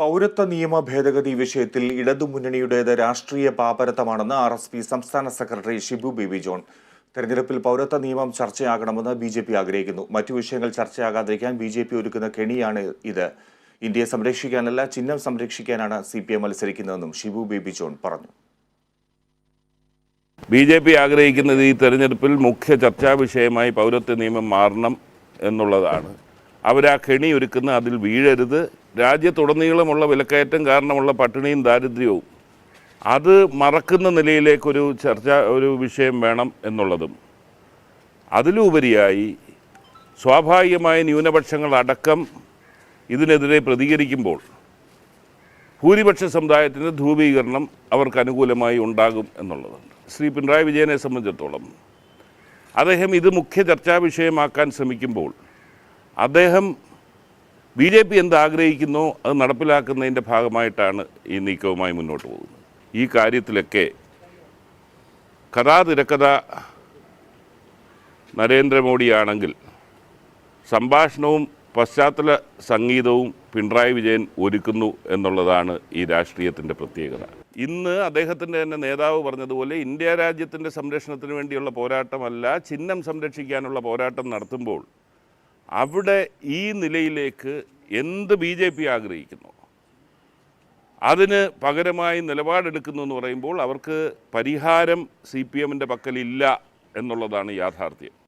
പൗരത്വ നിയമ ഭേദഗതി വിഷയത്തിൽ ഇടതുമുന്നണിയുടേത് രാഷ്ട്രീയ പാപരത്തമാണെന്ന് ആർ എസ് പി സംസ്ഥാന സെക്രട്ടറി ഷിബു ബേബി ജോൺ. തെരഞ്ഞെടുപ്പിൽ പൗരത്വ നിയമം ചർച്ചയാകണമെന്ന് ബി ജെ പി ആഗ്രഹിക്കുന്നു. മറ്റു വിഷയങ്ങൾ ചർച്ചയാകാതിരിക്കാൻ ബി ജെ പി ഒരുക്കുന്ന കെണിയാണ് ഇത്. ഇന്ത്യയെ സംരക്ഷിക്കാനല്ല ചിഹ്നം സംരക്ഷിക്കാനാണ് സി പി എം മത്സരിക്കുന്നതെന്നും ഷിബു ബേബി ജോൺ പറഞ്ഞു. ബി ജെ പി ആഗ്രഹിക്കുന്നത് ഈ തെരഞ്ഞെടുപ്പിൽ മുഖ്യ ചർച്ചാ വിഷയമായി പൗരത്വ നിയമം മാറണം എന്നുള്ളതാണ്. അവരാ കെണി ഒരുക്കുന്ന അതിൽ വീഴരുത്. രാജ്യത്തുടനീളമുള്ള വിലക്കയറ്റം കാരണമുള്ള പട്ടിണിയും ദാരിദ്ര്യവും. അത് മറക്കുന്ന നിലയിലേക്കൊരു ചർച്ച ഒരു വിഷയം വേണം എന്നുള്ളതും. അതിലുപരിയായി സ്വാഭാവികമായ ന്യൂനപക്ഷങ്ങളടക്കം ഇതിനെതിരെ പ്രതികരിക്കുമ്പോൾ ഭൂരിപക്ഷ സമുദായത്തിന്റെ ധ്രുവീകരണം അവർക്ക് അനുകൂലമായി ഉണ്ടാകും എന്നുള്ളതുണ്ട്. ശ്രീ പിണറായി വിജയനെ സംബന്ധിച്ചിടത്തോളം അദ്ദേഹം ഇത് മുഖ്യ ചർച്ചാ വിഷയമാക്കാൻ ശ്രമിക്കുമ്പോൾ അദ്ദേഹം ബി ജെ പി എന്ത് ആഗ്രഹിക്കുന്നു അത് നടപ്പിലാക്കുന്നതിന്റെ ഭാഗമായിട്ടാണ് ഈ നീക്കവുമായി മുന്നോട്ട് പോകുന്നത്. ഈ കാര്യത്തിലൊക്കെ കഥാ തിരക്കഥ നരേന്ദ്രമോദിയാണെങ്കിൽ സംഭാഷണവും പശ്ചാത്തല സംഗീതവും പിണറായി വിജയൻ ഒരുക്കുന്നു എന്നുള്ളതാണ് ഈ രാഷ്ട്രീയത്തിന്റെ പ്രത്യേകത. ഇന്ന് അദ്ദേഹത്തിന്റെ തന്നെ നേതാവ് പറഞ്ഞതുപോലെ ഇന്ത്യ രാജ്യത്തിന്റെ സംരക്ഷണത്തിന് വേണ്ടിയുള്ള പോരാട്ടമല്ല ചിഹ്നം സംരക്ഷിക്കാനുള്ള പോരാട്ടം നടത്തുമ്പോൾ അവിടെ ഈ നിലയിലേക്ക് എന്ത് ബി ജെ പി ആഗ്രഹിക്കുന്നു? അതിന് പകരമായി നിലപാടെടുക്കുന്നു എന്ന് പറയുമ്പോൾ അവർക്ക് പരിഹാരം സി പി എമ്മിന്റെ പക്കലില്ല എന്നുള്ളതാണ് യാഥാർത്ഥ്യം.